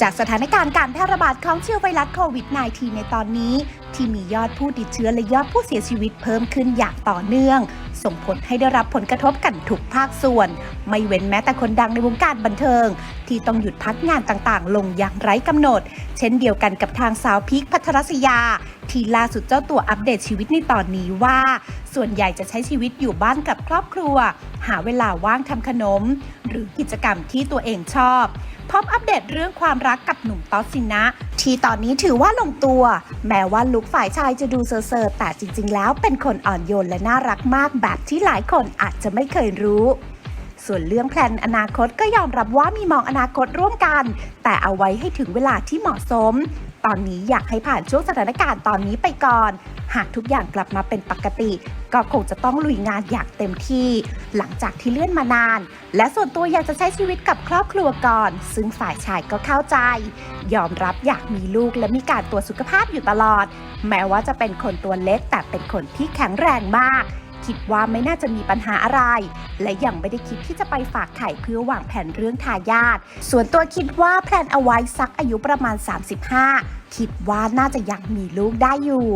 จากสถานการณ์การแพร่ระบาดของเชื้อไวรัสโควิด -19 ในตอนนี้ ที่มียอดผู้ติดเชื้อและยอดผู้เสียชีวิตเพิ่มขึ้นอย่างต่อเนื่อง ส่งผลให้ได้รับผลกระทบกันทุกภาคส่วน ไม่เว้นแม้แต่คนดังในวงการบันเทิง ที่ต้องหยุดพักงานต่างๆ ลงอย่างไร้กำหนด เช่นเดียวกันกับทางสาวพีคพัทรศยา ที่ล่าสุดเจ้าตัวอัปเดตชีวิตในตอนนี้ว่า ส่วนใหญ่จะใช้ชีวิตอยู่บ้านกับครอบครัว หาเวลาว่างทำขนม หรือกิจกรรมที่ตัวเองชอบพร้อมอัปเดตเรื่องความรักกับหนุ่มต๊อสินะ ที่ตอนนี้ถือว่าลงตัว แม้ว่าลุคฝ่ายชายจะดูเซอร์ๆแต่จริงๆ แล้วเป็นคนอ่อนโยนและน่ารักมากแบบที่หลายคนอาจจะไม่เคยรู้ ส่วนเรื่องแพลนอนาคตก็ยอมรับว่ามีมองอนาคตร่วมกัน แต่เอาไว้ให้ถึงเวลาที่เหมาะสม ตอนนี้อยากให้ผ่านช่วงสถานการณ์ตอนนี้ไปก่อน หากทุกอย่างกลับมาเป็นปกติ ก็คงจะต้องลุยงานอย่างเต็มที่ หลังจากที่เลื่อนมานาน และส่วนตัวอยากจะใช้ชีวิตกับครอบครัวก่อน ซึ่งฝ่ายชายก็เข้าใจ ยอมรับอยากมีลูกและมีการตรวจสุขภาพอยู่ตลอด แม้ว่าจะเป็นคนตัวเล็กแต่เป็นคนที่แข็งแรงมาก คิดว่าไม่น่าจะมีปัญหาอะไร และยังไม่ได้คิดที่จะไปฝากไข่เพื่อวางแผนเรื่องทายาทส่วนตัวคิดว่าแพลนเอาไว้สักอายุประมาณ 35 คิดว่าน่าจะยังมีลูกได้อยู่